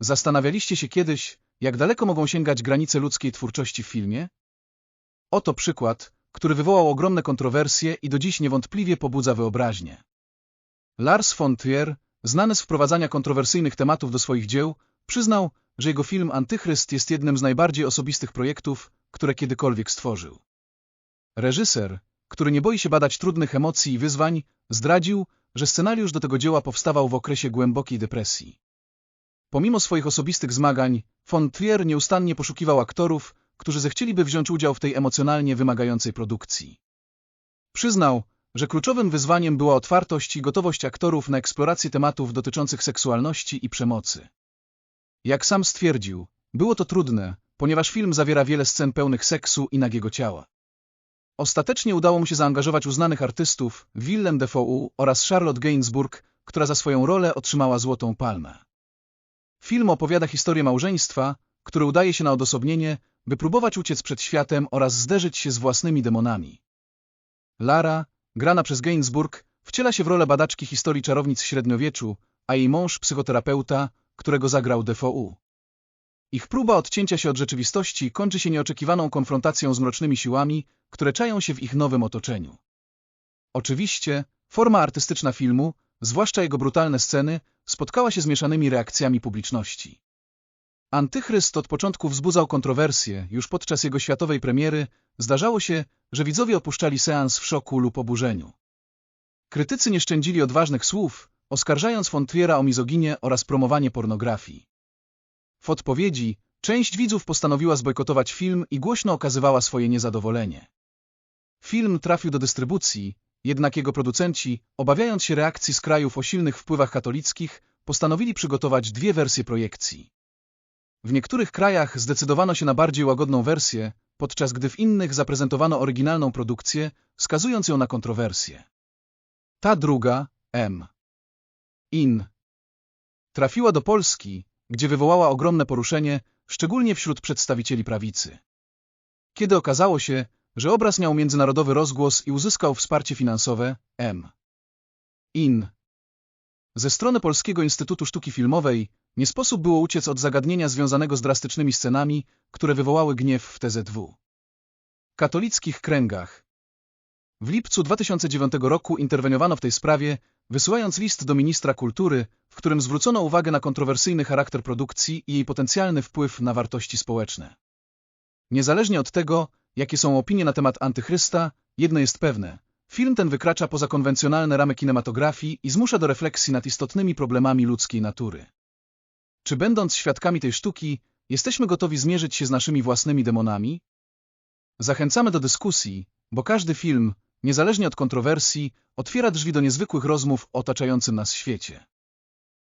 Zastanawialiście się kiedyś, jak daleko mogą sięgać granice ludzkiej twórczości w filmie? Oto przykład, który wywołał ogromne kontrowersje i do dziś niewątpliwie pobudza wyobraźnię. Lars von Trier, znany z wprowadzania kontrowersyjnych tematów do swoich dzieł, przyznał, że jego film Antychryst jest jednym z najbardziej osobistych projektów, które kiedykolwiek stworzył. Reżyser, który nie boi się badać trudnych emocji i wyzwań, zdradził, że scenariusz do tego dzieła powstawał w okresie głębokiej depresji. Pomimo swoich osobistych zmagań, von Trier nieustannie poszukiwał aktorów, którzy zechcieliby wziąć udział w tej emocjonalnie wymagającej produkcji. Przyznał, że kluczowym wyzwaniem była otwartość i gotowość aktorów na eksplorację tematów dotyczących seksualności i przemocy. Jak sam stwierdził, było to trudne, ponieważ film zawiera wiele scen pełnych seksu i nagiego ciała. Ostatecznie udało mu się zaangażować uznanych artystów Willem Dafoe oraz Charlotte Gainsbourg, która za swoją rolę otrzymała Złotą Palmę. Film opowiada historię małżeństwa, które udaje się na odosobnienie, by próbować uciec przed światem oraz zderzyć się z własnymi demonami. Lara, grana przez Gainsbourg, wciela się w rolę badaczki historii czarownic w średniowieczu, a jej mąż psychoterapeuta, którego zagrał Defoe. Ich próba odcięcia się od rzeczywistości kończy się nieoczekiwaną konfrontacją z mrocznymi siłami, które czają się w ich nowym otoczeniu. Oczywiście, forma artystyczna filmu, zwłaszcza jego brutalne sceny, spotkała się z mieszanymi reakcjami publiczności. Antychryst od początku wzbudzał kontrowersje, już podczas jego światowej premiery zdarzało się, że widzowie opuszczali seans w szoku lub oburzeniu. Krytycy nie szczędzili odważnych słów, oskarżając von Triera o mizoginię oraz promowanie pornografii. W odpowiedzi część widzów postanowiła zbojkotować film i głośno okazywała swoje niezadowolenie. Film trafił do dystrybucji, jednak jego producenci, obawiając się reakcji z krajów o silnych wpływach katolickich, postanowili przygotować dwie wersje projekcji. W niektórych krajach zdecydowano się na bardziej łagodną wersję, podczas gdy w innych zaprezentowano oryginalną produkcję, skazując ją na kontrowersje. Ta druga, M. In, trafiła do Polski, gdzie wywołała ogromne poruszenie, szczególnie wśród przedstawicieli prawicy. Kiedy okazało się, że obraz miał międzynarodowy rozgłos i uzyskał wsparcie finansowe, M. In. Ze strony Polskiego Instytutu Sztuki Filmowej nie sposób było uciec od zagadnienia związanego z drastycznymi scenami, które wywołały gniew w TZW. Katolickich kręgach. W lipcu 2009 roku interweniowano w tej sprawie, wysyłając list do ministra kultury, w którym zwrócono uwagę na kontrowersyjny charakter produkcji i jej potencjalny wpływ na wartości społeczne. Niezależnie od tego, jakie są opinie na temat Antychrysta, jedno jest pewne. Film ten wykracza poza konwencjonalne ramy kinematografii i zmusza do refleksji nad istotnymi problemami ludzkiej natury. Czy będąc świadkami tej sztuki, jesteśmy gotowi zmierzyć się z naszymi własnymi demonami? Zachęcamy do dyskusji, bo każdy film, niezależnie od kontrowersji, otwiera drzwi do niezwykłych rozmów o otaczającym nas świecie.